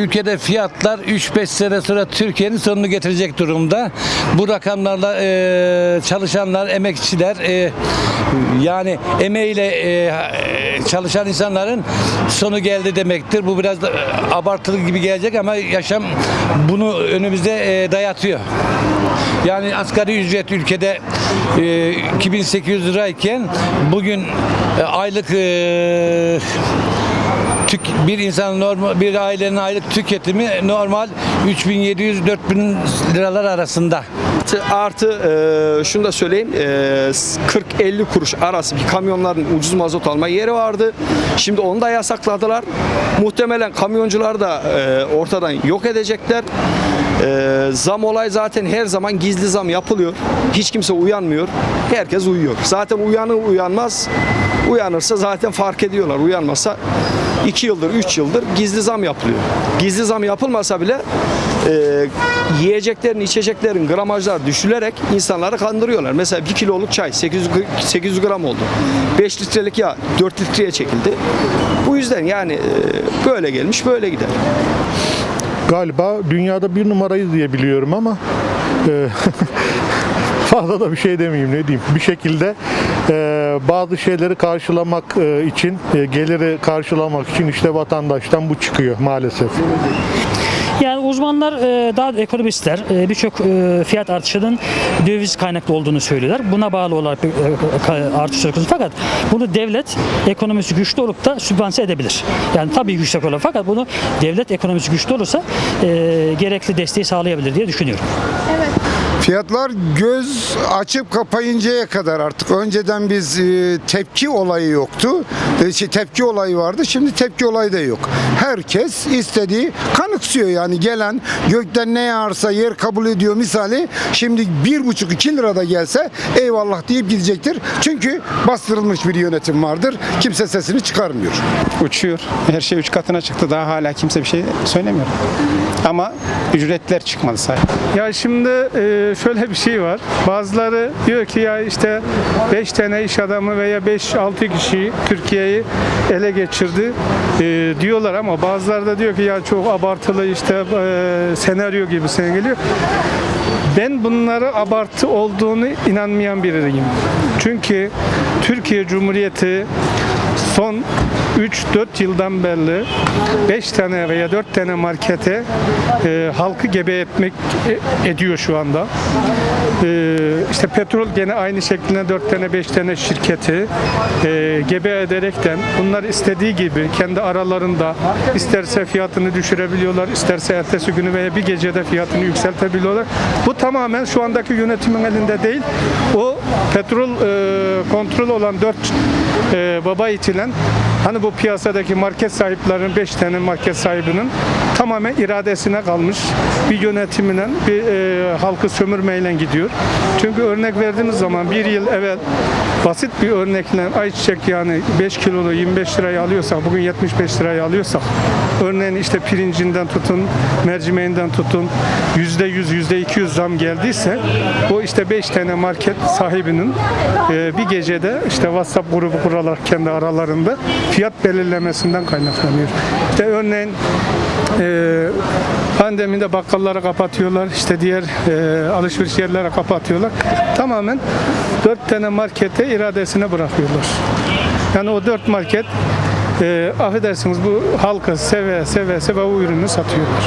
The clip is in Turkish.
ülkede fiyatlar 3-5 sene sonra Türkiye'nin sonunu getirecek durumda. Bu rakamlarla e, çalışanlar, emekçiler e, yani emeğiyle e, çalışan insanların sonu geldi demektir. Bu biraz e, abartılı gibi gelecek ama yaşam bunu önümüzde e, dayatıyor. Yani asgari ücret ülkede e, 2800 lirayken bugün e, aylık e, tük, bir insan normal bir ailenin aylık tüketimi normal 3700-4000 liralar arasında. Artı, e, şunu da söyleyeyim e, 40-50 kuruş arası bir kamyonların ucuz mazot alma yeri vardı. Şimdi onu da yasakladılar. Muhtemelen kamyoncular da e, ortadan yok edecekler. E, zam olay zaten her zaman gizli zam yapılıyor. Hiç kimse uyanmıyor. Herkes uyuyor. Zaten uyanır uyanmaz uyanırsa zaten fark ediyorlar. Uyanmasa 2 yıldır 3 yıldır gizli zam yapılıyor. Gizli zam yapılmasa bile e, yiyeceklerin içeceklerin gramajlar düşülerek insanları kandırıyorlar. Mesela 1 kiloluk çay 800, gr- 800 gram oldu. 5 litrelik yağ 4 litreye çekildi. Bu yüzden yani e, böyle gelmiş böyle gider. Galiba dünyada bir numarayız diye biliyorum ama e, fazla da bir şey demeyeyim ne diyeyim. Bir şekilde e, bazı şeyleri karşılamak e, için, e, geliri karşılamak için işte vatandaştan bu çıkıyor maalesef. Yani uzmanlar e, daha da ekonomistler e, birçok e, fiyat artışının döviz kaynaklı olduğunu söylüyorlar. Buna bağlı olarak bir artış söz. Fakat bunu devlet ekonomisi güçlü olup da sübvanse edebilir. Yani tabii yüksek olur fakat bunu devlet ekonomisi güçlü olursa gerekli desteği sağlayabilir diye düşünüyorum. Fiyatlar göz açıp kapayıncaya kadar artık. Önceden biz e, tepki olayı yoktu. E, şey, tepki olayı vardı. Şimdi tepki olayı da yok. Herkes istediği kanıksıyor yani gelen gökten ne yağarsa yer kabul ediyor misali. Şimdi bir buçuk iki lirada gelse eyvallah deyip gidecektir. Çünkü bastırılmış bir yönetim vardır. Kimse sesini çıkarmıyor. uçuyor. Her şey üç katına çıktı. Daha hala kimse bir şey söylemiyor. Ama ücretler çıkmadı sadece. Ya şimdi e, şöyle bir şey var. Bazıları diyor ki ya işte 5 tane iş adamı veya 5-6 kişi Türkiye'yi ele geçirdi e, diyorlar ama bazıları da diyor ki ya çok abartılı işte e, senaryo gibisine geliyor. Ben bunlara abartı olduğunu inanmayan biriyim. Çünkü Türkiye Cumhuriyeti son 3-4 yıldan beri 5 tane veya 4 tane markete e, halkı gebe etmek e, ediyor şu anda. E, işte petrol gene aynı şekilde 4 tane 5 tane şirketi e, gebe ederekten bunlar istediği gibi kendi aralarında isterse fiyatını düşürebiliyorlar, isterse ertesi günü veya bir gecede fiyatını yükseltebiliyorlar. Bu tamamen şu andaki yönetimin elinde değil. O petrol e, kontrol olan 4 e, baba itilen hani bu piyasadaki market sahiplerinin 5 tane market sahibinin tamamen iradesine kalmış bir yönetimine bir e, halkı sömürmeyle gidiyor. Çünkü örnek verdiğimiz zaman bir yıl evvel basit bir örnekle ayçiçek yani 5 kilolu 25 liraya alıyorsak bugün 75 liraya alıyorsak örneğin işte pirincinden tutun mercimeğinden tutun yüzde yüz yüzde 200 zam geldiyse o işte 5 tane market sahibinin e, bir gecede işte WhatsApp grubu kurarak kendi aralarında fiyat belirlemesinden kaynaklanıyor. İşte örneğin e, pandemide bakkalları kapatıyorlar, işte diğer e, alışveriş yerleri kapatıyorlar. Tamamen dört tane markete iradesine bırakıyorlar. Yani o dört market e, affedersiniz bu halka seve seve seve o ürünü satıyorlar.